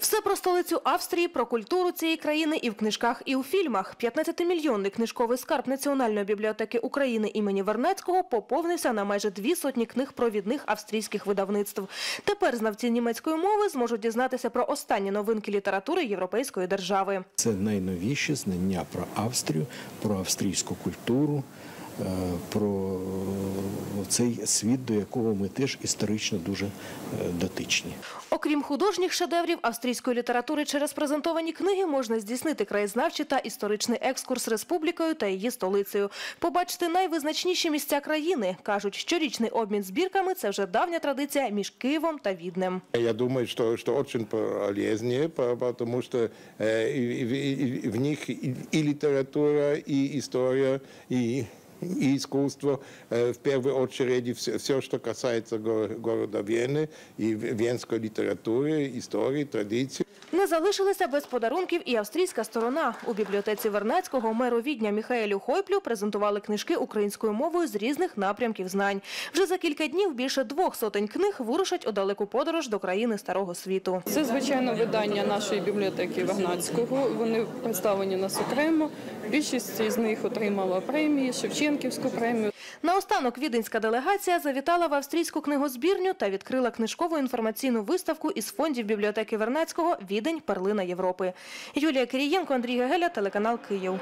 Все про столицю Австрії, про культуру цієї країни і в книжках, і у фільмах. 15-мільйонний книжковий скарб Національної бібліотеки України імені Вернецького поповнився на майже дві сотні книг провідних австрійських видавництв. Тепер знавці німецької мови зможуть дізнатися про останні новинки літератури європейської держави. Це найновіші знання про Австрію, про австрійську культуру, е, про цей світ, до якого ми теж історично дуже е, дотичні. Окрім художніх шедеврів австрійської літератури, через презентовані книги можна здійснити краєзнавчий та історичний екскурс республікою та її столицею. Побачити найвизначніші місця країни. Кажуть, щорічний обмін збірками – це вже давня традиція між Києвом та Віднем. Я думаю, что, что очень полезнее, по- потому что э, и- и- и в них и, и литература, и история, и, и искусство, э, в первую очередь все, все, что касается го- города Вены, и в- венской литературы, истории, традиций. Не залишилися без подарунків і австрійська сторона. У бібліотеці Вернецького меру Відня Міхаелю Хойплю презентували книжки українською мовою з різних напрямків знань. Вже за кілька днів більше двох сотень книг вирушать у далеку подорож до країни Старого Світу. Це звичайно видання нашої бібліотеки Вагнацького. Вони представлені у нас окремо. Більшість з них отримала премії, Шевченківську премію. Наостанок віденська делегація завітала в австрійську книгозбірню та відкрила книжкову інформаційну виставку із фондів бібліотеки Вернацького «Відень. Перлина Європи». Юлія Кирієнко, Андрій Гегеля, телеканал Київ.